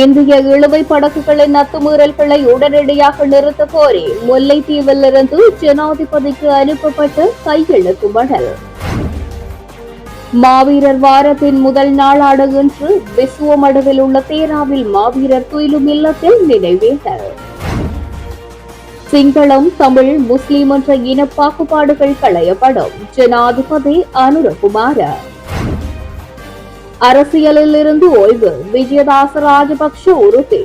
இந்திய இழுவை படகுகளின் அத்துமீறல்களை உடனடியாக நிறுத்த கோரி முல்லைத்தீவிலிருந்து ஜனாதிபதிக்கு அனுப்பப்பட்டு கையெழுத்து மடல். மாவீரர் வாரத்தின் முதல் நாளான இன்று விசுவமடுவில் உள்ள தேராவில் மாவீரர் துயிலும் இல்லத்தில் நினைவேந்தல். சிங்களம் தமிழ் முஸ்லிம் என்ற இன பாகுபாடுகள் களையப்படும் ஜனாதிபதி அனுரகுமார. அரசியலில் இருந்து ஓய்வு விஜயதாச ராஜபக்ஷ உறுதி.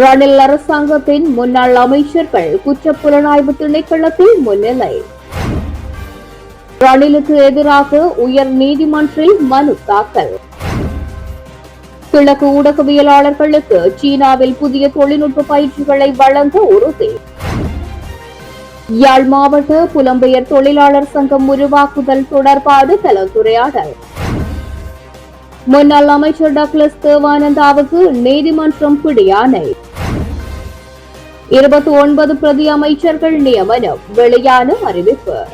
ரணில் அரசாங்கத்தின் முன்னாள் அமைச்சர்கள் குற்ற புலனாய்வு திணைக்களத்தில் முன்னிலை. ரணிலுக்கு எதிராக உயர் நீதிமன்றில் மனு தாக்கல். கிழக்கு ஊடகவியலாளர்களுக்கு சீனாவில் புதிய தொழில்நுட்ப பயிற்சிகளை வழங்க உறுதி. யாழ் மாவட்ட புலம்பெயர் தொழிலாளர் சங்கம் உருவாக்குதல் தொடர்பான கலந்துரையாடல். முன்னாள் அமைச்சர் டக்ளஸ் தேவானந்தாவுக்கு நீதிமன்றம் பிடியாணை. இருபத்தி ஒன்பது பிரதி அமைச்சர்கள் நியமனம் வெளியான அறிவிப்பு.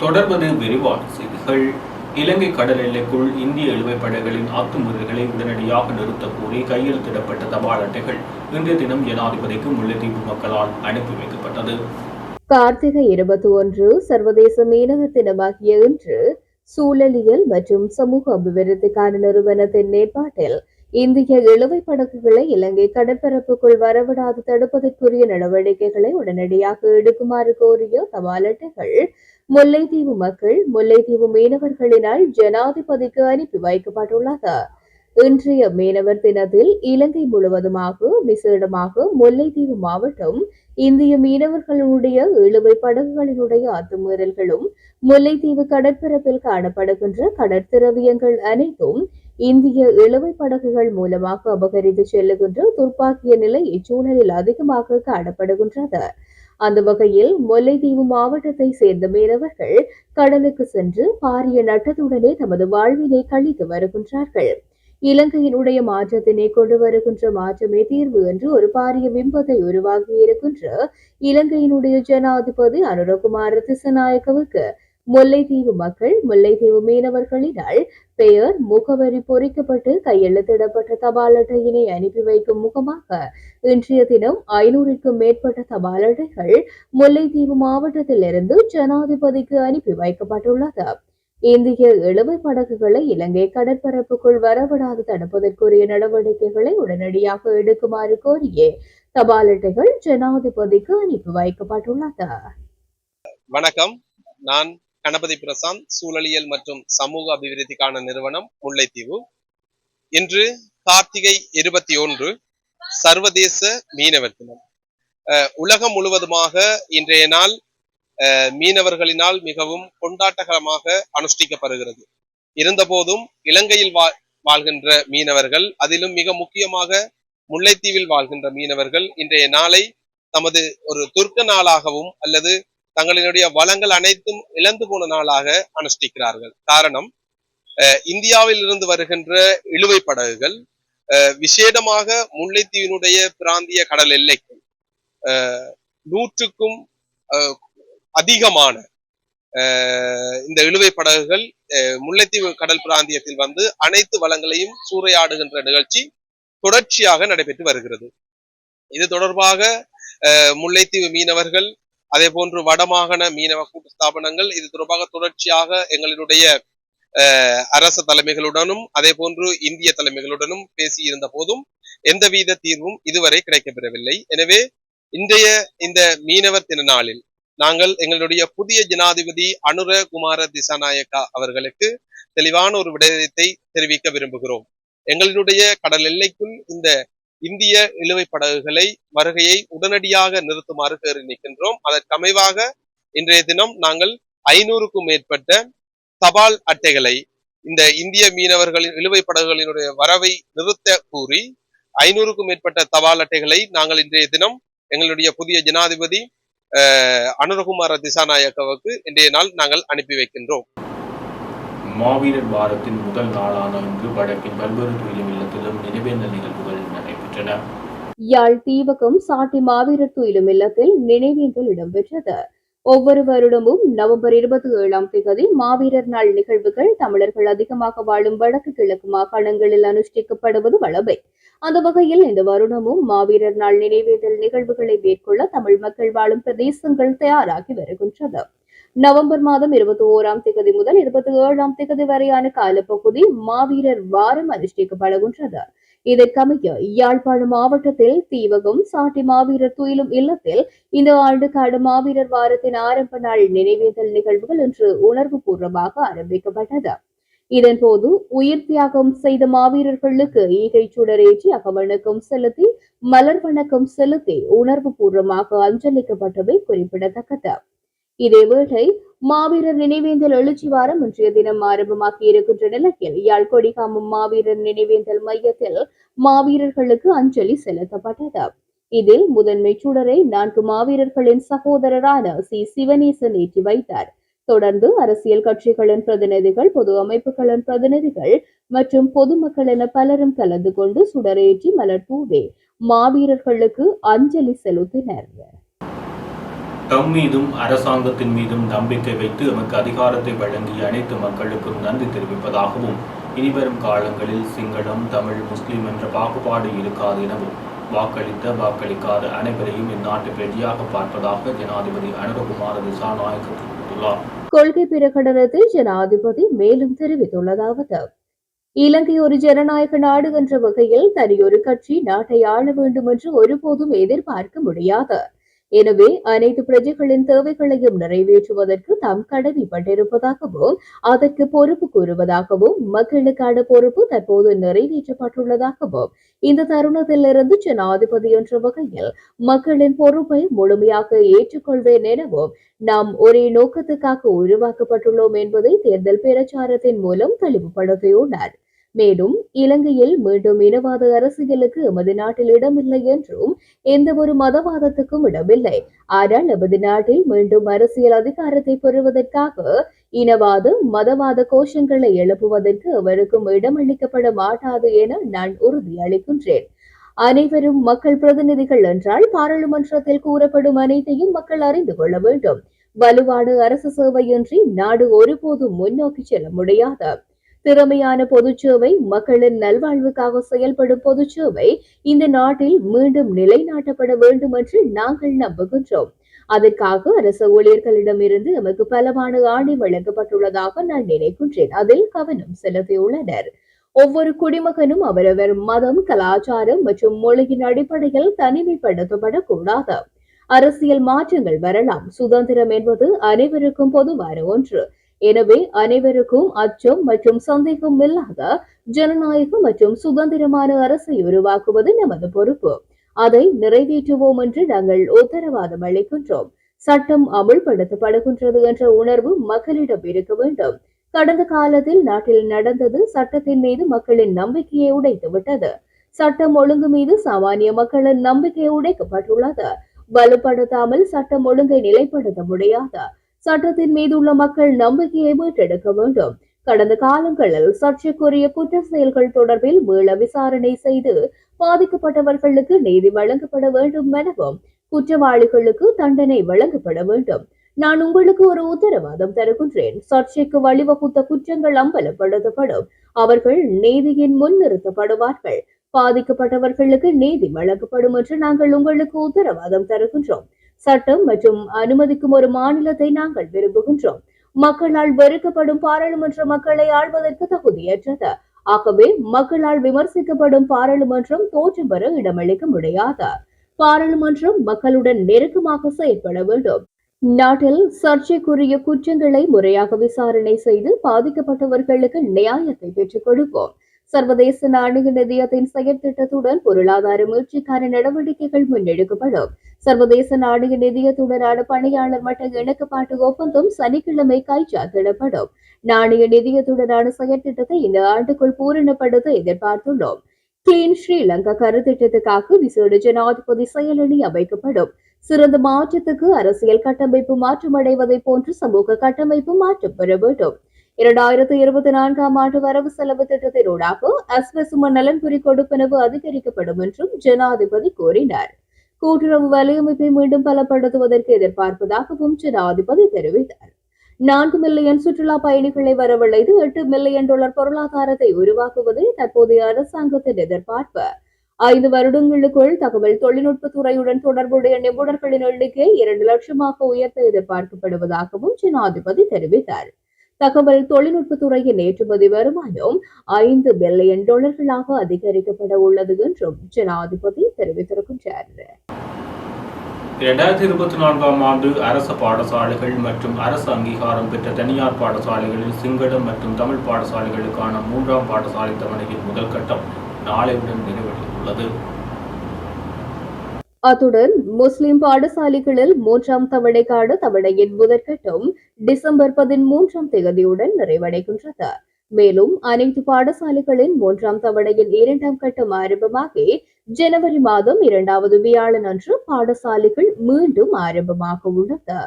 தொடர்வது விரிவான செய்திகள். இலங்கை கடல் எல்லைக்குள் இந்திய இழுவைப்படைகளின் அத்துமுறைகளை உடனடியாக நிறுத்தக் கோரி கையெழுத்திடப்பட்ட தபால் அட்டைகள் இன்றைய தினம் ஜனாதிபதிக்கு முல்லைத்தீவு மக்களால் அனுப்பி வைக்கப்பட்டது. கார்த்திகை இருபத்தி ஒன்று சர்வதேச மீனவ தினமாகிய இன்று சூழலியல் மற்றும் சமூக அபிவிருத்திக்கான நிறுவனத்தின் ஏற்பாட்டில் இந்திய இழுவை படகுகளை இலங்கை கடற்பரப்புக்குள் வரவிடாது தடுப்பதற்குரிய நடவடிக்கைகளை உடனடியாக எடுக்குமாறு கோரிய தபால் அட்டைகள் முல்லைத்தீவு மக்கள் முல்லைத்தீவு மீனவர்களினால் ஜனாதிபதிக்கு அனுப்பி வைக்கப்பட்டுள்ளது. இன்றைய மீனவர் தினத்தில் இலங்கை முழுவதுமாக விசேடமாக முல்லைத்தீவு மாவட்டம் இந்திய மீனவர்களுடைய இழுவை படகுகளினுடைய அத்துமீறல்களும் முல்லைத்தீவு கடற்பரப்பில் காணப்படுகின்ற கடற்திரவியங்கள் அனைத்தும் இந்திய இழுவை படகுகள் மூலமாக அபகரித்து செல்லுகின்ற துர்ப்பாக்கிய நிலை இச்சூழலில் அதிகமாக காணப்படுகின்றது. அந்த வகையில் முல்லைத்தீவு மாவட்டத்தை சேர்ந்த மீனவர்கள் கடலுக்கு சென்று பாரிய நட்டத்துடனே தமது வாழ்வினை கழித்து வருகின்றார்கள். இலங்கையினுடைய மாற்றத்தினை கொண்டு வருகின்ற மாற்றமே தீர்வு என்று ஒரு பாரிய பிம்பத்தை உருவாக்கி இருக்கின்ற இலங்கையினுடைய ஜனாதிபதி அனுரகுமார திசநாயக்கவுக்கு முல்லைத்தீவு மக்கள் முல்லைத்தீவு மீனவர்களினால் பெயர் முகவரி பொறிக்கப்பட்டு கையெழுத்திடப்பட்ட தபால் அட்டையினை அனுப்பி வைக்கும் முகமாக இன்றைய தினம் ஐநூறுக்கும் மேற்பட்ட தபால் அட்டைகள் முல்லைத்தீவு மாவட்டத்திலிருந்து ஜனாதிபதிக்கு அனுப்பி வைக்கப்பட்டுள்ளது. இந்திய இழுவை படகுகளை இலங்கை கடற்பரப்புக்குள் வரவிடாது தடுப்பதற்குரிய நடவடிக்கைகளை உடனடியாக எடுக்குமாறு கோரிய தபால் அட்டைகள் ஜனாதிபதிக்கு அனுப்பி வைக்கப்பட்டுள்ளது. வணக்கம். நான் கணபதி பிரசாந்த் சூழலியல் மற்றும் சமூக அபிவிருத்திக்கான நிறுவனம் முல்லைத்தீவு. இன்று கார்த்திகை இருபத்தி ஒன்று சர்வதேச மீனவர் தினம். அஹ் உலகம் முழுவதுமாக இன்றைய நாள் மீனவர்களினால் மிகவும் கொண்டாட்டகரமாக அனுஷ்டிக்கப்படுகிறது. இருந்தபோதும் இலங்கையில் வா வாழ்கின்ற மீனவர்கள் அதிலும் மிக முக்கியமாக முல்லைத்தீவில் வாழ்கின்ற மீனவர்கள் இன்றைய நாளை தமது ஒரு துர்க்க நாளாகவும் அல்லது தங்களினுடைய வளங்கள் அனைத்தும் இழந்து போன நாளாக அனுஷ்டிக்கிறார்கள். காரணம் இந்தியாவில் இருந்து வருகின்ற இழுவை படகுகள் விசேடமாக முல்லைத்தீவினுடைய பிராந்திய கடல் எல்லைக்கும் நூற்றுக்கும் அதிகமான அஹ் இந்த இழுவை படகுகள் அஹ் முல்லைத்தீவு கடல் பிராந்தியத்தில் வந்து அனைத்து வளங்களையும் சூறையாடுகின்ற நிகழ்ச்சி தொடர்ச்சியாக நடைபெற்று வருகிறது. இது தொடர்பாக அஹ் முல்லைத்தீவு மீனவர்கள் அதே போன்று வடமாகாண மீனவ கூட்டு ஸ்தாபனங்கள் இது தொடர்பாக தொடர்ச்சியாக எங்களுடைய அஹ் அரச தலைமைகளுடனும் அதே போன்று இந்திய தலைமைகளுடனும் பேசியிருந்த போதும் எந்தவித தீர்வும் இதுவரை கிடைக்கப்பெறவில்லை. எனவே இன்றைய இந்த மீனவர் தின நாளில் நாங்கள் எங்களுடைய புதிய ஜனாதிபதி அனுர குமார திசாநாயக்கா அவர்களுக்கு தெளிவான ஒரு விடயத்தை தெரிவிக்க விரும்புகிறோம். எங்களுடைய கடல் எல்லைக்குள் இந்த இந்திய இழுவை படகுகளை வருகையை உடனடியாக நிறுத்துமாறு கேறி நிற்கின்றோம். அதற்கமைவாக இன்றைய தினம் நாங்கள் ஐநூறுக்கும் மேற்பட்ட தபால் அட்டைகளை இந்த இந்திய மீனவர்களின் இழுவை படகுகளினுடைய வரவை நிறுத்த கூறி ஐநூறுக்கும் மேற்பட்ட தபால் அட்டைகளை நாங்கள் இன்றைய தினம் எங்களுடைய புதிய ஜனாதிபதி அனுரகுமார திசாநாயக்கவுக்கு இன்றைய நாள் நாங்கள் அனுப்பி வைக்கின்றோம். மாவீரர் வாரத்தின் முதல் நாளான இன்று வடக்கின் பல்வேறு துயிலும் இல்லத்திலும் நினைவேந்தல் நிகழ்வுகள் நடைபெற்றன. யாழ் தீவகம் சாட்டி மாவீரர் துயிலும் இல்லத்தில் நினைவேந்தல் இடம்பெற்றது. ஒவ்வொரு வருடமும் நவம்பர் இருபத்தி ஏழாம் தேதி மாவீரர் நாள் நிகழ்வுகள் தமிழர்கள் அதிகமாக வாழும் வடக்கு கிழக்கு மாகாணங்களில் அனுஷ்டிக்கப்படுவது வளமை அந்த வகையில் இந்த வருடமும் மாவீரர் நாள் நினைவேந்தல் நிகழ்வுகளை மேற்கொள்ள தமிழ் மக்கள் வாழும் பிரதேசங்கள் தயாராகி வருகின்றது. நவம்பர் மாதம் இருபத்தி ஓராம் திகதி முதல் இருபத்தி ஏழாம் திகதி வரையான காலப்பகுதி மாவீரர் வாரம் அனுஷ்டிக்கப்படுகின்றது. இதற்கமைய யாழ்ப்பாணம் மாவட்டத்தில் தீவகம் சாட்டி மாவீரர் துயிலும் இல்லத்தில் இந்த ஆண்டுக்கான மாவீரர் வாரத்தின் ஆரம்ப நாள் நினைவேந்தல் நிகழ்வுகள் இன்று உணர்வு பூர்வமாக ஆரம்பிக்கப்பட்டது. இதன்போது உயிர் தியாகம் செய்த மாவீரர்களுக்கு ஈகை சுடரேற்றி அகவணக்கம் செலுத்தி மலர் வணக்கம் செலுத்தி உணர்வு பூர்வமாக அஞ்சலிக்கப்பட்டவை குறிப்பிடத்தக்கது. இதேவேளை மாவீரர் நினைவேந்தல் எழுச்சி வாரம் இன்றைய தினம் ஆரம்பமாகி இருக்கின்ற நிலையில் யாழ் கொடிகாமம் மாவீரர் நினைவேந்தல் மையத்தில் மாவீரர்களுக்கு அஞ்சலி செலுத்தப்பட்டது. இதில் முதன்மை சுடரை நான்கு மாவீரர்களின் சகோதரரான சி. சிவனேசன் ஏற்றி வைத்தார். தொடர்ந்து அரசியல் கட்சிகளின் பிரதிநிதிகள் பொது அமைப்புகளின் பிரதிநிதிகள் மற்றும் பொதுமக்கள் என பலரும் கலந்து கொண்டு சுடரேற்றி மலர் தூவே மாவீரர்களுக்கு அஞ்சலி செலுத்தினர். தம் மீதும் அரசாங்கத்தின் மீதும் நம்பிக்கை வைத்து எமக்கு அதிகாரத்தை வழங்கிய அனைத்து மக்களுக்கும் நன்றி தெரிவிப்பதாகவும் இனிவரும் காலங்களில் சிங்களம் தமிழ் முஸ்லிம் என்ற பாகுபாடு இருக்காது எனவும் வாக்களித்த வாக்களிக்காத அனைவரையும் இந்நாட்டு பிரஜையாக பார்ப்பதாக ஜனாதிபதி அனுரகுமார திசாநாயக்க தெரிவித்துள்ளார். கொள்கை பிரகடனத்தில் ஜனாதிபதி மேலும் தெரிவித்துள்ளதாவது இலங்கை ஒரு ஜனநாயக நாடு என்ற வகையில் தனியொரு கட்சி நாட்டை ஆள வேண்டும் என்று ஒருபோதும் எதிர்பார்க்க முடியாது. எனவே அனைத்து பிரஜைகளின் தேவைகளையும் நிறைவேற்றுவதற்கு தாம் கடமைப்பட்டிருப்பதாகவும் அதற்கு பொறுப்பு கூறுவதாகவும் மக்களுக்கான பொறுப்பு தற்போது நிறைவேற்றப்பட்டுள்ளதாகவும் இந்த தருணத்திலிருந்து ஜனாதிபதி என்ற வகையில் மக்களின் பொறுப்பை முழுமையாக ஏற்றுக்கொள்வேன் எனவும் நாம் ஒரே நோக்கத்துக்காக உருவாக்கப்பட்டுள்ளோம் என்பதை தேர்தல் பிரச்சாரத்தின் மூலம் தெளிவுபடுத்தியுள்ளார். மேலும் இலங்கையில் மீண்டும் இனவாத அரசியலுக்கு எமது நாட்டில் இடமில்லை என்றும் எந்த ஒரு மதவாதத்துக்கும் இடமில்லை. ஆனால் எமது நாட்டில் மீண்டும் அரசியல் அதிகாரத்தை பெறுவதற்காக இனவாத மதவாத கோஷங்களை எழுப்புவதற்கு எவருக்கும் இடமளிக்கப்பட மாட்டாது என நான் உறுதியளிக்கின்றேன் அனைவரும் மக்கள் பிரதிநிதிகள் என்றால் பாராளுமன்றத்தில் கூறப்படும் அனைத்தையும் மக்கள் அறிந்து கொள்ள வேண்டும். வலுவான அரசு சேவையின்றி நாடு ஒருபோதும் முன்னோக்கி செல்ல முடியாது. திறமையான பொதுச்சேவை மக்களின் நல்வாழ்வுக்காக செயல்படும் பொதுச்சேவை இந்த நாட்டில் மீண்டும் நிலைநாட்டப்பட வேண்டும் என்று நாங்கள் நம்புகின்றோம். அதற்காக அரசு ஊழியர்களிடமிருந்து எமக்கு பலமான ஆணை வழங்கப்பட்டுள்ளதாக நான் நினைக்கின்றேன். அதில் கவனம் செலுத்தியுள்ளனர். ஒவ்வொரு குடிமகனும் அவரவர் மதம் கலாச்சாரம் மற்றும் மொழியின் அடிப்படையில் தனிமைப்படுத்தப்படக்கூடாது. அரசியல் மாற்றங்கள் வரலாம். சுதந்திரம் என்பது அனைவருக்கும் பொதுவான ஒன்று. எனவே அனைவருக்கும் அச்சம் மற்றும் சந்தேகம் இல்லாத ஜனநாயக மற்றும் சுதந்திரமான அரசை உருவாக்குவது நமது பொறுப்பு. அதை நிறைவேற்றுவோம் என்று நாங்கள் உத்தரவாதம் அளிக்கின்றோம். சட்டம் அமுல்படுத்தப்படுகின்றது என்ற உணர்வு மக்களிடம் இருக்க வேண்டும். கடந்த காலத்தில் நாட்டில் நடந்தது சட்டத்தின் மீது மக்களின் நம்பிக்கையை உடைத்துவிட்டது சட்டம் ஒழுங்கு மீது சாமானிய மக்களின் நம்பிக்கை உடைக்கப்பட்டுள்ளது. வலுப்படுத்தாமல் சட்டம் ஒழுங்கை நிலைப்படுத்த முடியாது சட்டத்தின் மீது உள்ள மக்கள் நம்பிக்கையை மீட்டெடுக்க வேண்டும். கடந்த காலங்களில் சர்ச்சைக்குரிய குற்ற செயல்கள் தொடர்பில் மீள விசாரணை செய்து பாதிக்கப்பட்டவர்களுக்கு நீதி வழங்கப்பட வேண்டும் எனவும் குற்றவாளிகளுக்கு தண்டனை வழங்கப்பட வேண்டும். நான் உங்களுக்கு ஒரு உத்தரவாதம் தருகின்றேன். சர்ச்சைக்கு வழிவகுத்த குற்றங்கள் அம்பலப்படுத்தப்படும். அவர்கள் நீதியின் முன் நிறுத்தப்படுவார்கள். பாதிக்கப்பட்டவர்களுக்கு நீதி வழங்கப்படும் என்று நாங்கள் உங்களுக்கு உத்தரவாதம் தருகின்றோம். சட்டம் மற்றும் அனுமதிக்கும் ஒரு மாநிலத்தை நாங்கள் விரும்புகின்றோம். மக்களால் வெறுக்கப்படும் பாராளுமன்ற மக்களை ஆள்வதற்கு தகுதியற்றது. ஆகவே மக்களால் விமர்சிக்கப்படும் பாராளுமன்றம் தோற்றம் பெற இடமளிக்க முடியாது? பாராளுமன்றம் மக்களுடன் நெருக்கமாக செயல்பட வேண்டும். நாட்டில் சர்ச்சைக்குரிய குற்றங்களை முறையாக விசாரணை செய்து பாதிக்கப்பட்டவர்களுக்கு நியாயத்தை பெற்றுக் கொடுப்போம். சர்வதேச நாணய நிதியத்தின் செயற்திட்டத்துடன் பொருளாதார முயற்சிக்கான நடவடிக்கைகள் முன்னெடுக்கப்படும். சர்வதேச நாணய நிதியத்துடனான பணியாளர் மட்ட இணக்கப்பாட்டு ஒப்பந்தம் சனிக்கிழமை கைச்சாத்திடப்படும். நாணய நிதியத்துடனான செயற்திட்டத்தை இந்த ஆண்டுக்குள் பூரணப்படுத்த எதிர்பார்த்துள்ளோம். கிளீன் ஸ்ரீலங்கா கருத்திட்டத்துக்காக விசேட ஜனாதிபதி செயலணி அமைக்கப்படும். சிறந்த மாற்றத்துக்கு அரசியல் கட்டமைப்பு மாற்றமடைவதை போன்று சமூக கட்டமைப்பு மாற்றம் பெற வேண்டும் இரண்டாயிரத்து இருபத்தி நான்காம் ஆண்டு வரவு செலவு திட்டத்தினூடாக அஸ்வசும நலன்புரி கொடுப்பனவு அதிகரிக்கப்படும் என்றும் ஜனாதிபதி கூறினார். கூட்டுறவு வலையமைப்பை மீண்டும் பலப்படுத்துவதற்கு எதிர்பார்ப்பதாகவும் ஜனாதிபதி தெரிவித்தார். நான்கு மில்லியன் சுற்றுலா பயணிகளை வரவழைத்து எட்டு மில்லியன் டாலர் பொருளாதாரத்தை உருவாக்குவதே தற்போதைய அரசாங்கத்தின் எதிர்பார்ப்பு. ஐந்து வருடங்களுக்குள் தகவல் தொழில்நுட்ப துறையுடன் தொடர்புடைய நிபுணர்களின் எண்ணிக்கை இரண்டு லட்சமாக உயர்த்த எதிர்பார்க்கப்படுவதாகவும் ஜனாதிபதி தெரிவித்தார். தகவல் தொழில்நுட்பத்துறையின் ஏற்றுமதி வருமானம் ஐந்து பில்லியன் டாலர்களாக அதிகரிக்கப்பட உள்ளது என்றும் ஜனாதிபதி தெரிவித்திருக்கின்றார். இரண்டாயிரத்தி இருபத்தி நான்காம் ஆண்டு அரச பாடசாலைகள் மற்றும் அரசு அங்கீகாரம் பெற்ற தனியார் பாடசாலைகளில் சிங்களம் மற்றும் தமிழ் பாடசாலைகளுக்கான மூன்றாம் பாடசாலை தவணையின் முதல் கட்டம் நாளையுடன் நிறைவடைந்துள்ளது. அத்துடன் முஸ்லிம் பாடசாலைகளில் மூன்றாம் தவணைக்கான தவணையின் முதற்கட்டம் டிசம்பர் பதிமூன்றாம் தேதியுடன் நிறைவடைகின்றது. மேலும் அனைத்து பாடசாலைகளின் மூன்றாம் தவணையின் இரண்டாம் கட்டம் ஆரம்பமாகி ஜனவரி மாதம் இரண்டாவது வியாழன் அன்று பாடசாலைகள் மீண்டும் ஆரம்பமாக உள்ளது.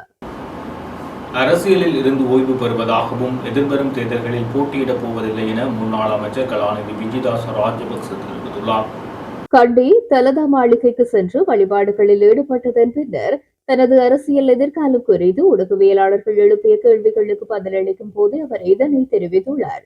அரசியலில் இருந்து ஓய்வு பெறுவதாகவும் எதிர்வரும் தேர்தல்களில் போட்டியிடப் போவதில்லை என முன்னாள் அமைச்சர் கலாநிதி விஜயதாச ராஜபக்ச தெரிவித்துள்ளார். கண்டி தலதா மாளிகைக்கு சென்று வழிபாடுகளில் ஈடுபட்டதன் பின்னர் தனது அரசியல் எதிர்காலம் குறித்து ஊடகவியலாளர்கள் எழுப்பிய கேள்விகளுக்கு பதிலளிக்கும் போது அவர் இதனை தெரிவித்துள்ளார்.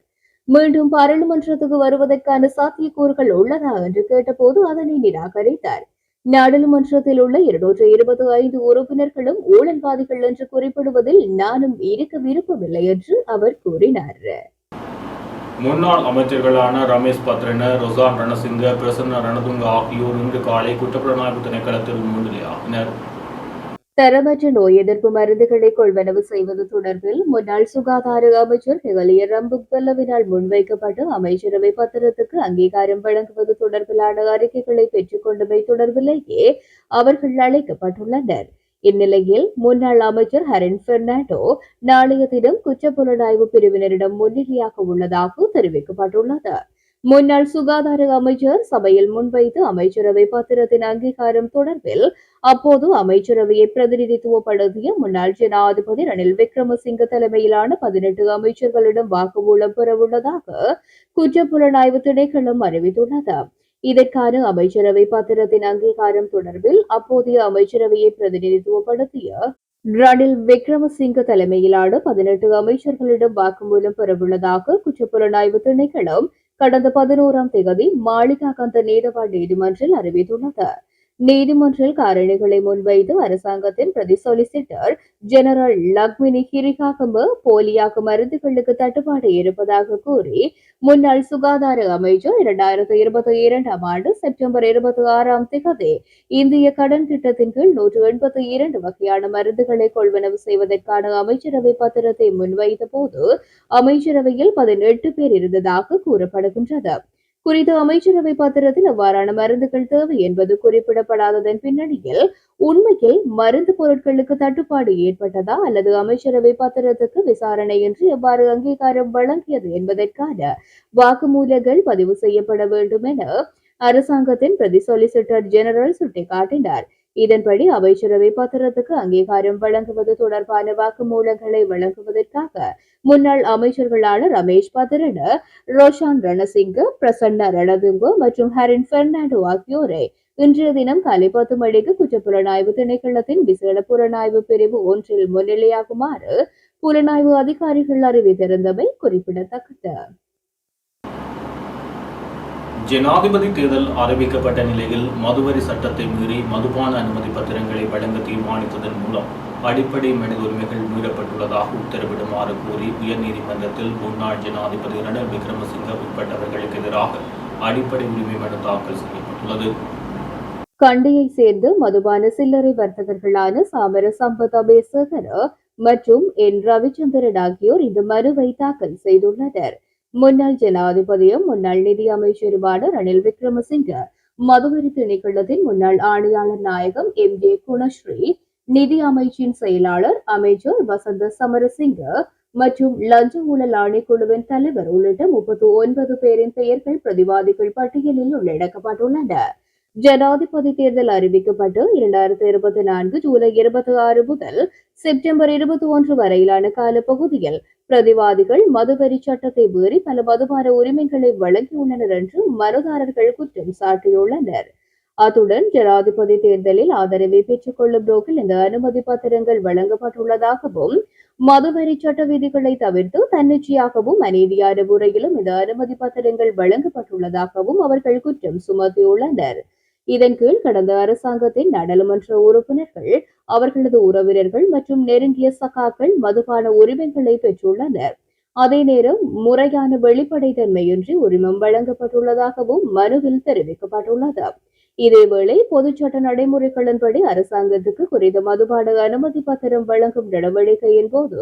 மீண்டும் பாராளுமன்றத்துக்கு வருவதற்கான சாத்தியக்கூறுகள் உள்ளதா என்று கேட்டபோது அதனை நிராகரித்தார். நாடாளுமன்றத்தில் உள்ள இருநூற்று இருபத்தி ஐந்து உறுப்பினர்களும் ஊழல்வாதிகள் என்று குறிப்பிடுவதில் நானும் இருக்க விருப்பமில்லை என்று அவர் கூறினார். முன்னாள் அமைச்சர்களான ரமேஷ் பத்ரன ரொசான் ரணசிங்க பிரசன்ன ரணதுங்க ஆகியோர் இன்று காலை குற்றப்புலனாய்வு திணைக்களத்தில் முன்னிலையாகினர் தரமற்ற நோய் எதிர்ப்பு மருந்துகளை கொள்வனவு செய்வது தொடர்பில் முன்னாள் சுகாதார அமைச்சர் ஹெகலிய ரம்புக்தல்லவினால் முன்வைக்கப்பட்டு அமைச்சரவை பத்திரத்துக்கு அங்கீகாரம் வழங்குவது தொடர்பிலான அறிக்கைகளை பெற்றுக் கொண்டமை தொடர்பிலேயே அவர்கள் அழைக்கப்பட்டுள்ளனர். இந்நிலையில் முன்னாள் அமைச்சர் ஹரின் பெர்னாண்டோ நாளைய தினம் குற்றப்புலனாய்வு பிரிவினரிடம் முன்னிலையாக உள்ளதாக தெரிவிக்கப்பட்டுள்ளது. முன்னாள் சுகாதார அமைச்சர் சபையில் முன்வைத்து அமைச்சரவை பத்திரத்தின் அங்கீகாரம் தொடர்பில் அப்போது அமைச்சரவையை பிரதிநிதித்துவப்படுத்திய முன்னாள் ஜனாதிபதி ரணில் விக்ரமசிங்க தலைமையிலான பதினெட்டு அமைச்சர்களிடம் வாக்குமூலம் பெறவுள்ளதாக குற்றப்புலனாய்வு திணைக்களம் அறிவித்துள்ளது. இதற்கான அமைச்சரவை பத்திரத்தின் அங்கீகாரம் தொடர்பில் அப்போதைய அமைச்சரவையை பிரதிநிதித்துவப்படுத்திய ரணில் விக்ரமசிங்க தலைமையிலான பதினெட்டு அமைச்சர்களிடம் வாக்குமூலம் பெறவுள்ளதாக குற்றப்புலனாய்வு திணைக்களம் கடந்த பதினோராம் தேதி மாளிகாகந்த நீதவான் நீதிமன்றில் அறிவித்துள்ளது. நீதிமன்றில் காரணிகளை முன்வைத்து அரசாங்கத்தின் பிரதி சொலிசிட்டர் ஜெனரல் லக்மினி ஹிரிகாகம போலியாக மருந்துகளுக்கு தட்டுப்பாடு இருப்பதாக கூறி முன்னாள் சுகாதார அமைச்சர் இரண்டாயிரத்தி இருபத்தி இரண்டாம் ஆண்டு செப்டம்பர் இருபத்தி ஆறாம் திகதி இந்திய கடன் திட்டத்தின் கீழ் நூற்று எண்பத்தி இரண்டு வகையான மருந்துகளை கொள்வனவு செய்வதற்கான அமைச்சரவை பத்திரத்தை முன்வைத்த போது அமைச்சரவையில் பதினெட்டு பேர் இருந்ததாக கூறப்படுகின்றது. குறித்த அமைச்சரவை பத்திரத்தில் அவ்வாறான மருந்துகள் தேவை என்பது குறிப்பிடப்படாததன் பின்னணியில் உண்மையில் மருந்து பொருட்களுக்கு தட்டுப்பாடு ஏற்பட்டதா அல்லது அமைச்சரவை பத்திரத்துக்கு விசாரணையின்றி எவ்வாறு அங்கீகாரம் வழங்கியது என்பதற்கான வாக்குமூலங்கள் பதிவு செய்யப்பட வேண்டும் என அரசாங்கத்தின் பிரதி சொலிசிட்டர் ஜெனரல் சுட்டிக்காட்டினார். இதன்படி அமைச்சரவை பத்திரத்துக்கு அங்கீகாரம் வழங்குவது தொடர்பான வாக்குமூலங்களை வழங்குவதற்காக முன்னாள் அமைச்சர்களான ரமேஷ் பத்ரன ரோஷான் ரணசிங்க பிரசன்னா ரணதுங்கு மற்றும் ஹரின் பெர்னாண்டோ ஆகியோரை இன்றைய தினம் காலை பத்து மணிக்கு குற்றப்புலனாய்வு திணைக்களத்தின் விசேட புலனாய்வு பிரிவு ஒன்றில் முன்னிலையாகுமாறு புலனாய்வு அதிகாரிகள் அறிவித்திருந்தமை குறிப்பிடத்தக்கது. ஜனாதிபதி தேர்தல் அறிவிக்கப்பட்ட நிலையில் மதுவரி சட்டத்தை மீறி மதுபான அனுமதி பத்திரங்களை வழங்க தீர்மானித்ததன் மூலம் அடிப்படை மனித உரிமைகள் மீறப்பட்டுள்ளதாக உத்தரவிடுமாறு கோரி உயர்நீதிமன்றத்தில் முன்னாள் ஜனாதிபதி ரணில் விக்ரமசிங்க உட்பட்டவர்களுக்கு எதிராக அடிப்படை உரிமை மனு தாக்கல் செய்யப்பட்டுள்ளது. கண்டியை சேர்ந்து மதுபான சில்லறை வர்த்தகர்களான சாமர சம்பத் மற்றும் என் ரவிச்சந்திரன் ஆகியோர் இந்த மனுவை தாக்கல் செய்துள்ளனர். முன்னாள் ஜனாதிபதியும் முன்னாள் நிதி அமைச்சருமான ரணில் விக்ரமசிங்க மதுவரி திணைக்களத்தின் முன்னாள் ஆணையாளர் நாயகம் எம் ஜே குணஸ்ரீ நிதி அமைச்சின் செயலாளர் அமைச்சர் வசந்த சமரசிங்க மற்றும் லஞ்ச ஊழல் ஆணைக்குழுவின் தலைவர் உள்ளிட்ட முப்பத்தி ஒன்பது பேரின் பெயர்கள் பிரதிவாதிகள் பட்டியலில் உள்ளடக்கப்பட்டுள்ளன. ஜனாதிபதி தேர்தல் அறிவிக்கப்பட்டு இரண்டாயிரத்தி இருபத்தி நான்கு ஜூலை இருபத்தி ஆறு முதல் செப்டம்பர் இருபத்தி ஒன்று வரையிலான காலப்பகுதியில் பிரதிவாதிகள் மதுவரி சட்டத்தை மீறி பல மதுபான உரிமைகளை வழங்கியுள்ளனர் என்று மனுதாரர்கள் குற்றம் சாட்டியுள்ளனர். அத்துடன் ஜனாதிபதி தேர்தலில் ஆதரவை பெற்றுக் கொள்ளும் நோக்கில் இந்த அனுமதி பத்திரங்கள் வழங்கப்பட்டுள்ளதாகவும் மதுவரி சட்ட விதிகளை தவிர்த்து தன்னிச்சையாகவும் அநீதியான முறையிலும் இந்த அனுமதி பத்திரங்கள் வழங்கப்பட்டுள்ளதாகவும் அவர்கள் குற்றம் சுமத்தியுள்ளனர். இதன் கீழ் கடந்த அரசாங்கத்தின் நாடாளுமன்ற உறுப்பினர்கள் அவர்களது உறவினர்கள் மற்றும் நெருங்கிய சகாக்கள் மதுபான உரிமைகளை பெற்றுள்ளனர். அதே நேரம் முறையான வெளிப்படைத்தன்மையின்றி உரிமம் வழங்கப்பட்டுள்ளதாகவும் மனுவில் தெரிவிக்கப்பட்டுள்ளது. இதேவேளை பொதுச்சட்ட நடைமுறைகளின்படி அரசாங்கத்துக்கு குறித்த மதுபான அனுமதி பத்திரம் வழங்கும் நடவடிக்கையின் போது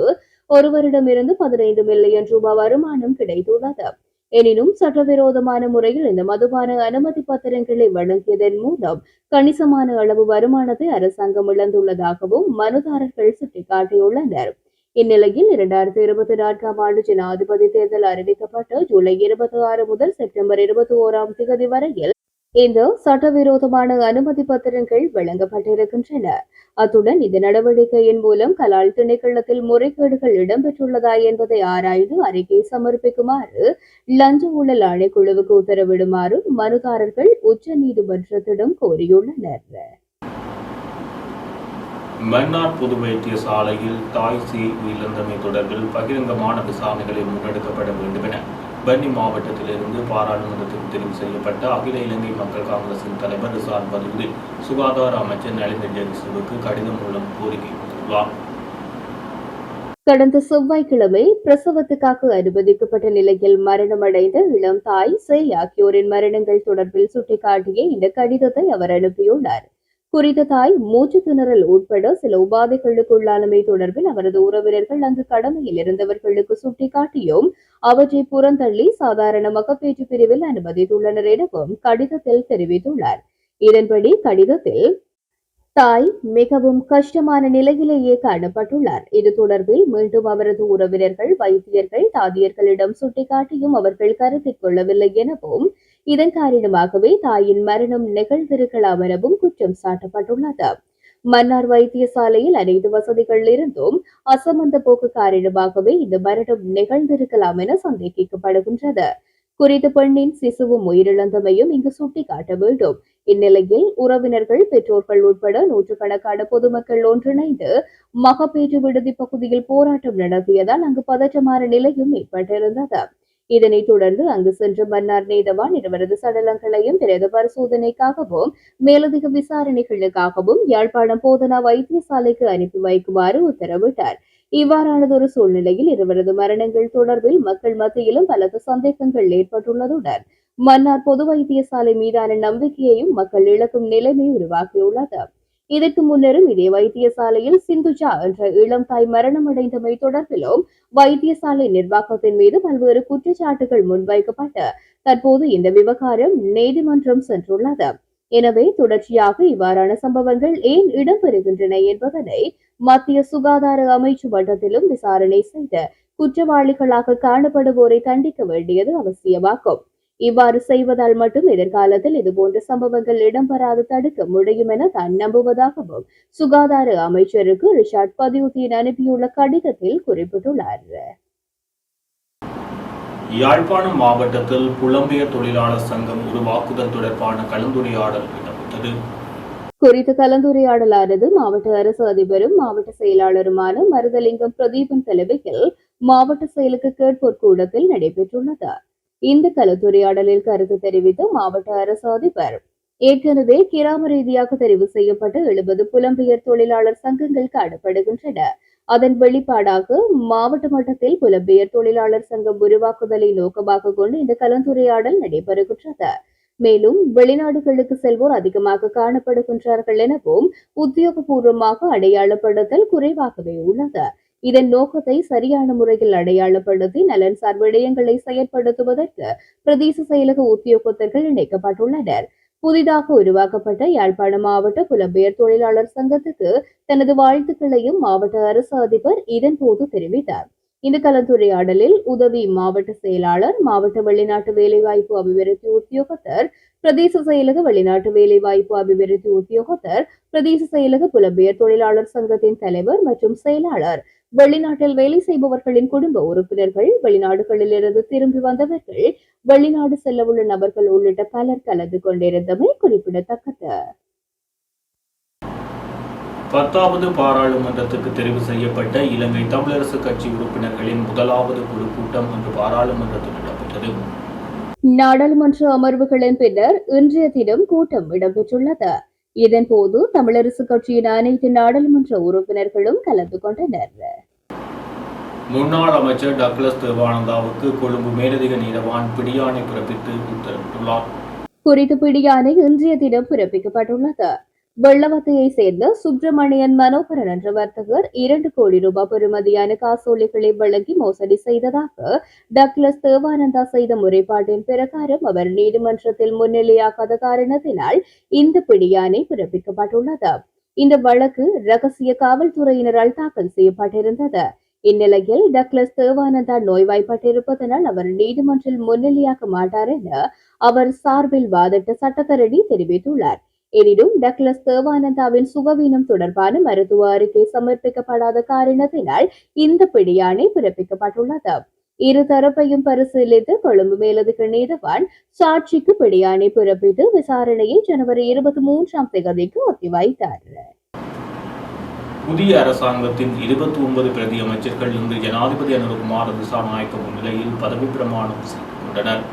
ஒருவரிடமிருந்து பதினைந்து மில்லியன் ரூபாய் வருமானம் கிடைத்துள்ளது. எனினும் சட்டவிரோதமான முறையில் இந்த மதுபான அனுமதி பத்திரங்களை வழங்கியதன் மூலம் கணிசமான அளவு வருமானத்தை அரசாங்கம் இழந்துள்ளதாகவும் மனுதாரர்கள் சுட்டிக்காட்டியுள்ளனர். இந்நிலையில் இரண்டாயிரத்தி இருபத்தி நான்காம் ஆண்டு ஜனாதிபதி தேர்தல் அறிவிக்கப்பட்டு ஜூலை இருபத்தி ஆறு முதல் செப்டம்பர் இருபத்தி ஓராம் தேதி வரையில் இந்த சட்டவிரோதமான அனுமதி பத்திரங்கள் வழங்கப்பட்டிருக்கின்றன. அத்துடன் இந்த நடவடிக்கையின் மூலம் கலால் திணைக்களத்தில் முறைகேடுகள் இடம்பெற்றுள்ளதா என்பதை ஆராய்ந்து அறிக்கை சமர்ப்பிக்குமாறு லஞ்ச ஊழல் ஆணைக்குழுவுக்கு உத்தரவிடுமாறு மனுதாரர்கள் உச்ச நீதிமன்றத்திடம் கோரியுள்ளனர். மன்னார் பொது வைத்திய சாலையில் தாய் சேய் உயிரிழந்தமை தொடர்பில் பகிரங்கமான விசாரணைகளை முன்னெடுக்கப்பட வேண்டும் என வன்னி மாவட்டத்திலிருந்து பாராளுமன்றத்தில் தெரிவு செய்யப்பட்ட அகில இலங்கை மக்கள் காங்கிரசின் தலைவர் ரிசான் பதிவில் சுகாதார அமைச்சர் நலிந்த ஜெகசுவுக்கு கடிதம் மூலம் கோரிக்கை விடுத்துள்ளார். கடந்த செவ்வாய்க்கிழமை பிரசவத்துக்காக அனுமதிக்கப்பட்ட நிலையில் மரணமடைந்த இளம் தாய் சே ஆகியோரின் மரணங்கள் தொடர்பில் சுட்டிக்காட்டிய இந்த கடிதத்தை அவர் அனுப்பியுள்ளார். குறித்த தாய் மூச்சு திணறல் உட்பட சில உபாதைகளுக்குள்ளானமை தொடர்பில் அவரது உறவினர்கள் அங்கு கடமையில் இருந்தவர்களுக்கு சுட்டிக்காட்டியும் அவற்றை புறந்தள்ளி சாதாரண மகப்பேற்று பிரிவில் அனுமதித்துள்ளனர் எனவும் கடிதத்தில் தெரிவித்துள்ளார். இதன்படி கடிதத்தில் தாய் மிகவும் கஷ்டமான நிலையிலேயே காணப்பட்டுள்ளார். இது தொடர்பில் மீண்டும் அவரது உறவினர்கள் வைத்தியர்கள் தாதியர்களிடம் சுட்டிக்காட்டியும் அவர்கள் கருத்தில் கொள்ளவில்லை எனவும் இதன் காரணமாகவே தாயின் மரணம் நிகழ்ந்திருக்கலாம் எனவும் குற்றம் சாட்டப்பட்டுள்ளது. மன்னார் வைத்தியசாலையில் அனைத்து வசதிகள் இருந்தும் அசமந்த போக்கு காரணமாகவே இந்த மரணம் நிகழ்ந்திருக்கலாம் என சந்தேகிக்கப்படுகின்றது. குறித்த பெண்ணின் சிசுவும் உயிரிழந்தமையும் இங்கு சுட்டிக்காட்ட வேண்டும். இந்நிலையில் உறவினர்கள் பெற்றோர்கள் உட்பட நூற்றுக்கணக்கான பொதுமக்கள் ஒன்றிணைந்து மகப்பேற்று விடுதி பகுதியில் போராட்டம் நடத்தியதால் அங்கு பதற்றமான நிலையும் ஏற்பட்டிருந்தது. இதனைத் தொடர்ந்து அங்கு சென்ற மன்னார் நீதவான் இருவரது சடலங்களையும் பிரேத பரிசோதனைக்காகவும் மேலதிக விசாரணைகளுக்காகவும் யாழ்ப்பாணம் போதனா வைத்தியசாலைக்கு அனுப்பி வைக்குமாறு உத்தரவிட்டார். இவ்வாறானதொரு சூழ்நிலையில் இருவரது மரணங்கள் தொடர்பில் மக்கள் மத்தியிலும் பலத்த சந்தேகங்கள் ஏற்பட்டுள்ளதுடன் மன்னார் பொது வைத்தியசாலை மீதான நம்பிக்கையையும் மக்கள் இழக்கும் நிலைமை உருவாக்கியுள்ளது இதற்கு முன்னரும் இதே வைத்தியசாலையில் சிந்துஜா என்ற இளம் தாய் மரணமடைந்தமை தொடர்பிலும் வைத்தியசாலை நிர்வாகத்தின் மீது பல்வேறு குற்றச்சாட்டுகள் முன்வைக்கப்பட்டு தற்போது இந்த விவகாரம் நீதிமன்றம் சென்றுள்ளது. எனவே தொடர்ச்சியாக இவ்வாறான சம்பவங்கள் ஏன் இடம்பெறுகின்றன என்பதனை மத்திய சுகாதார அமைச்சு மன்றத்திலும் விசாரணை செய்து குற்றவாளிகளாக காணப்படுவோரை தண்டிக்க வேண்டியது அவசியமாகும். இவ்வாறு செய்வதால் மட்டும் எதிர்காலத்தில் இதுபோன்ற சம்பவங்கள் இடம்பெறாது தடுக்க முடியும் என தான் நம்புவதாகவும் சுகாதார அமைச்சருக்கு ரிஷாட் பதியுதீன் அனுப்பியுள்ள கடிதத்தில் குறிப்பிட்டுள்ளார். யாழ்ப்பாணம் மாவட்டத்தில் புலம்பெயர் தொழிலாளர் சங்கம் உருவாக்குதல் தொடர்பான கலந்துரையாடல் இடம்பெற்றது. குறித்த கலந்துரையாடலானது மாவட்ட அரசு அதிபரும் மாவட்ட செயலாளருமான மருதலிங்கம் பிரதீபன் தலைமையில் மாவட்ட செயலுக்கு கேட்போர் கூடத்தில் நடைபெற்றுள்ளது. இந்த கலந்துரையாடலில் கருத்து தெரிவித்த மாவட்ட அரசு அதிபர். ஏற்கனவே கிராம ரீதியாக தெரிவு செய்யப்பட்ட எழுபது புலம்பெயர் தொழிலாளர் சங்கங்கள் காணப்படுகின்றன. அதன் வெளிப்பாடாக மாவட்ட மட்டத்தில் புலம்பெயர் தொழிலாளர் சங்கம் உருவாக்குதலை நோக்கமாக கொண்டு இந்த கலந்துரையாடல் நடைபெறுகின்றது. மேலும் வெளிநாடுகளுக்கு செல்வோர் அதிகமாக காணப்படுகின்றார்கள் எனவும் உத்தியோகபூர்வமாக அடையாளப்படுத்தல் குறைவாகவே உள்ளது. இதன் நோக்கத்தை சரியான முறையில் அடையாளப்படுத்தி நலன்சார் விடயங்களை செயற்படுத்துவதற்கு பிரதேச செயலக உத்தியோகத்தர்கள் இணைக்கப்பட்டுள்ளனர். புதிதாக உருவாக்கப்பட்ட யாழ்ப்பாண மாவட்ட புலம்பெயர் தொழிலாளர் சங்கத்துக்கு தனது வாழ்த்துக்களையும் மாவட்ட அரசு அதிபர் இதன் போது தெரிவித்தார். இந்த கலந்துரையாடலில் உதவி மாவட்ட செயலாளர் மாவட்ட வெளிநாட்டு வேலைவாய்ப்பு அபிவிருத்தி உத்தியோகத்தர் பிரதேச செயலக வெளிநாட்டு வேலைவாய்ப்பு அபிவிருத்தி உத்தியோகத்தர் பிரதேச செயலக புலம்பெயர் தொழிலாளர் சங்கத்தின் தலைவர் மற்றும் செயலாளர் வெளிநாட்டில் வேலை செய்பவர்களின் குடும்ப உறுப்பினர்கள் வெளிநாடுகளில் இருந்து திரும்பி வந்தவர்கள் வெளிநாடு செல்லவுள்ள நபர்கள் உள்ளிட்ட பலர் கலந்து கொண்டிருந்தமை குறிப்பிடத்தக்கது. பத்தாவது பாராளுமன்றத்துக்கு தெரிவு செய்யப்பட்ட இலங்கை தமிழரசு கட்சி உறுப்பினர்களின் முதலாவது குழு கூட்டம் இன்று பாராளுமன்றத்தில் இடம்பெற்றது. நாடாளுமன்ற அமர்வுகளின் பின்னர் இன்றைய தினம் கூட்டம் இடம்பெற்றுள்ளது. இதன்போது தமிழரசு கட்சியின் அனைத்து நாடாளுமன்ற உறுப்பினர்களும் கலந்து கொண்டனர். முன்னாள் அமைச்சர் டக்ளஸ் தேவானந்தாவுக்கு கொழும்பு மேலதிக நீதவான் பிடியாணை பிறப்பித்து உத்தரவிட்டுள்ளார். குறித்த பிடியாணை இன்றைய தினம் பிறப்பிக்கப்பட்டுள்ளது. வெள்ளவத்தையை சேர்ந்த சுப்பிரமணியன் மனோகரன் என்ற வர்த்தகர் இரண்டு கோடி ரூபாய் பெறுமதியான காசோலைகளை வழங்கி மோசடி செய்ததாக டக்ளஸ் தேவானந்தா செய்த முறைப்பாட்டின் பிரகாரம் அவர் நீதிமன்றத்தில் முன்னிலையாகாத காரணத்தினால் இந்த பிடியானை பிறப்பிக்கப்பட்டுள்ளது. இந்த வழக்கு ரகசிய காவல்துறையினரால் தாக்கல் செய்யப்பட்டிருந்தது. இந்நிலையில் டக்ளஸ் தேவானந்தா நோய்வாய்ப்பட்டிருப்பதனால் அவர் நீதிமன்றில் முன்னிலையாக்க மாட்டார் என அவர் சார்பில் வாதிட்ட சட்டத்தரணி தெரிவித்துள்ளார். எனினும் டக்ளஸ் தேவானந்தாவின் சுகவீனம் தொடர்பான மருத்துவ அறிக்கை சமர்ப்பிக்கப்படாத காரணத்தினால் இந்த பிடியாணை பிறப்பிக்கப்பட்டுள்ளது. இருதரப்பையும் பரிசீலித்து கொழும்பு மேலதிக நீதவான் சாட்சிக்கு பிடியாணை பிறப்பித்து விசாரணையை ஜனவரி இருபத்தி மூன்றாம் தேதிக்கு ஒத்திவைத்தார். புதிய அரசாங்கத்தின் இருபத்தி ஒன்பது பிரதி அமைச்சர்கள் இன்று ஜனாதிபதி அனுரகுமார் திசாநாயக்க முன்னிலையில் பதவி பிரமாணம் செய்து கொண்டனர்.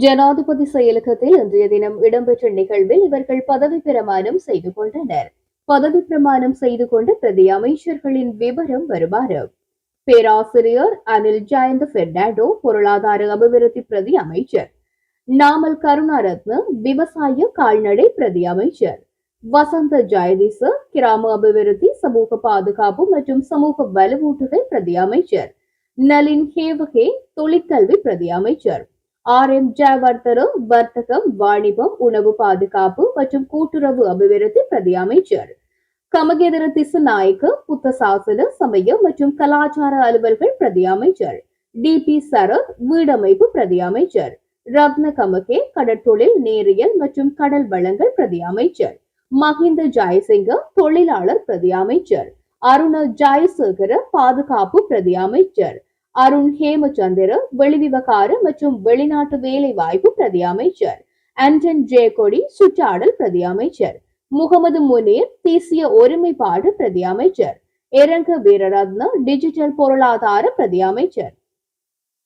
ஜனாதிபதி செயலகத்தில் இன்றைய தினம் இடம்பெற்ற நிகழ்வில் இவர்கள் பதவி பிரமாணம் செய்து கொண்டனர். பதவி பிரமாணம் செய்து கொண்ட பிரதி அமைச்சர்களின் விவரம் வருமாறு. பேராசிரியர் அனில் ஜெயந்த பெர்னாண்டோ பொருளாதார அபிவிருத்தி பிரதி அமைச்சர். நாமல் கருணாரத்ன விவசாய கால்நடை பிரதி அமைச்சர். வசந்த ஜெயதிச கிராம அபிவிருத்தி சமூக பாதுகாப்பு மற்றும் சமூக வலுவூட்டுதல் பிரதி அமைச்சர். நலின் ஹேவகே தொழிற்கல்வி பிரதி அமைச்சர். ஆர் எம் ஜெயவர்தன வர்த்தகம் வாணிபம் உணவு பாதுகாப்பு மற்றும் கூட்டுறவு அபிவிருத்தி பிரதி அமைச்சர். கமகேதர திசுநாயக்க புத்த சாசன சமய மற்றும் கலாச்சார அலுவல்கள் பிரதி அமைச்சர். டி பி சரத் வீடமைப்பு பிரதி அமைச்சர். ரத்ன கமகே கடற்தொழில் நேரியல் மற்றும் கடல் வளங்கள் பிரதி அமைச்சர். மஹிந்த ஜெயசிங்க தொழிலாளர் பிரதி அமைச்சர். அருண ஜெயசேகர பாதுகாப்பு பிரதி அமைச்சர். அருண் ஹேமச்சந்திர வெளிவிவகார மற்றும் வெளிநாட்டு வேலை வாய்ப்பு பிரதி அமைச்சர். ஆண்டன் ஜேகொடி சுற்றாடல் பிரதி அமைச்சர். முகமது முனீர் தேசிய ஒருமைப்பாடு பிரதி அமைச்சர். எரங்க வீரரத்ன டிஜிட்டல் பொருளாதார பிரதி அமைச்சர்.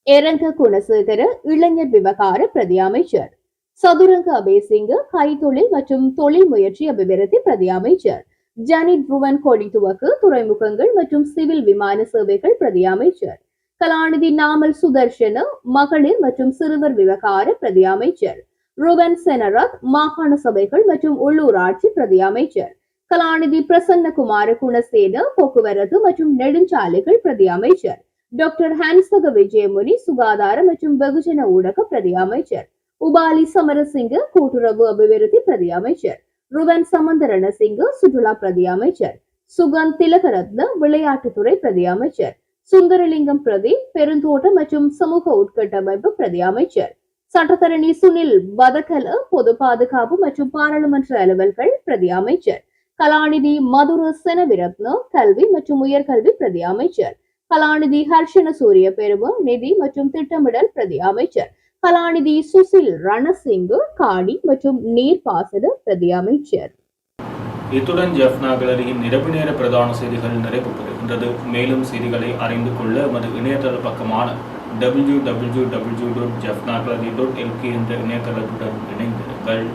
எரங்க குணசேகர இளைஞர் விவகார பிரதி அமைச்சர். சதுரங்க அபேசிங்க கைத்தொழில் மற்றும் தொழில் முயற்சி அபிவிருத்தி பிரதி அமைச்சர். ஜனித் ருவன் கொடி துவக்கு துறைமுகங்கள் மற்றும் சிவில் விமான சேவைகள் பிரதி அமைச்சர். கலாநிதி நாமல் சுதர்ஷன மகளிர் மற்றும் சிறுவர் விவகார பிரதி அமைச்சர். ருவன் செனரத் மாகாண சபைகள் மற்றும் உள்ளூராட்சி பிரதி அமைச்சர். கலாநிதி பிரசன்ன குமார குணசேன போக்குவரத்து மற்றும் நெடுஞ்சாலைகள் பிரதி அமைச்சர். டாக்டர் ஹன்சக விஜயமுனி சுகாதார மற்றும் வெகுஜன ஊடக பிரதி அமைச்சர். உபாலி சமரசிங்க கூட்டுறவு அபிவிருத்தி பிரதி அமைச்சர். ருவன் சமந்தரணசிங்க சுற்றுலா பிரதி அமைச்சர். சுகந்த் திலகரத்ன விளையாட்டுத்துறை பிரதி அமைச்சர். சுந்தரலிங்கம் பிரதி பெருந்தோட்ட மற்றும் சமூக உட்கட்டமைப்பு பிரதி அமைச்சர். சட்டத்தரணி சுனில் வதக்கல பொது பாதுகாப்பு மற்றும் பாராளுமன்ற அலுவல்கள் பிரதி அமைச்சர். கலாநிதி மதுர செனவிரத்ன கல்வி மற்றும் உயர்கல்வி பிரதி அமைச்சர். கலாநிதி ஹர்ஷன சூரிய பெருவு நிதி மற்றும் திட்டமிடல் பிரதி அமைச்சர். கலாநிதி சுசில் ரணசிங்கு காடி மற்றும் நீர்ப்பாசன பிரதி அமைச்சர். இத்துடன் ஜெஃப்னா கேலரியின் நிரப்பு நேர பிரதான செய்திகள் நிறைவு இருக்கின்றது. மேலும் செய்திகளை அறிந்து கொள்ள எமது இணையதள பக்கமான W W W dot Jaffna dot LK என்ற இணையதளத்துடன் இணைந்திருங்கள்.